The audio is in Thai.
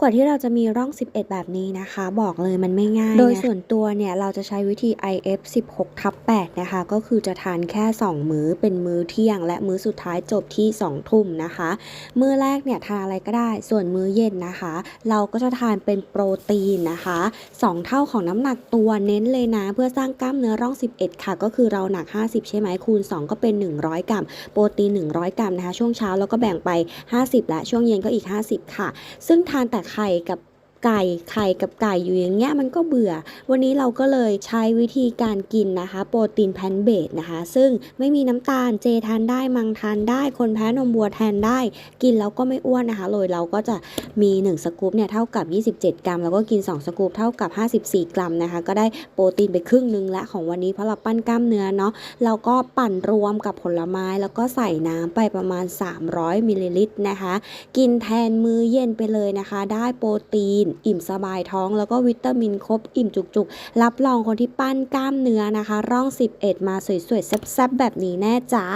กว่าที่เราจะมีร่อง 11 แบบนี้นะคะ บอกเลยมันไม่ง่าย โดยส่วนตัวเนี่ย เราจะใช้วิธี IF 16ทับ8นะคะ ก็คือจะทานแค่ 2 มื้อเป็นมื้อเที่ยง และมื้อสุดท้ายจบที่ 2 ทุ่มนะคะ มื้อแรกเนี่ยทานอะไรก็ได้ ส่วนมื้อเย็นนะคะ เราก็จะทานเป็นโปรตีนนะคะ 2 เท่าของน้ำหนักตัวเน้นเลยนะ เพื่อสร้างกล้ามเนื้อร่อง 11 ค่ะ ก็คือเราหนัก 50 ใช่ไหมคูณ 2 ก็เป็น 100 กรัม โปรตีน 100 กรัมนะคะ ช่วงเช้าแล้วก็แบ่งไป 50 และช่วงเย็นก็อีก 50 ค่ะ ซึ่งทานแต่ไข่กับ ไก่ไข่กับไก่อยู่อย่างเงี้ยมันก็เบื่อ วันนี้เราก็เลยใช้วิธีการกินนะคะ โปรตีนแพนเบสนะคะ ซึ่งไม่มีน้ำตาลเจทานได้มังทานได้ คนแพ้นมวัวแทนได้ กินแล้วก็ไม่อ้วนนะคะเลยเราก็จะมี 1 สกู๊ปเนี่ยเท่ากับ 27 กรัม แล้วก็กิน 2 สกู๊ปเท่ากับ 54 กรัมนะคะ ก็ได้โปรตีนไปครึ่งหนึงและของวันนี้เพราะเราปั้นกล้ามเนื้อเนาะเราก็ปั่นรวมกับผลไม้แล้วก็ใส่น้ำไปประมาณ 300มิลลิลิตรนะคะ กินแทนมื้อเย็นไปเลยนะคะ ได้โปรตีนอิ่มสบายท้อง แล้วก็วิตามินครบอิ่มจุกๆ รับรองคนที่ปั้นกล้ามเนื้อนะคะ ร่อง 11 มาสวยๆแซ่บๆแบบนี้แน่จ้า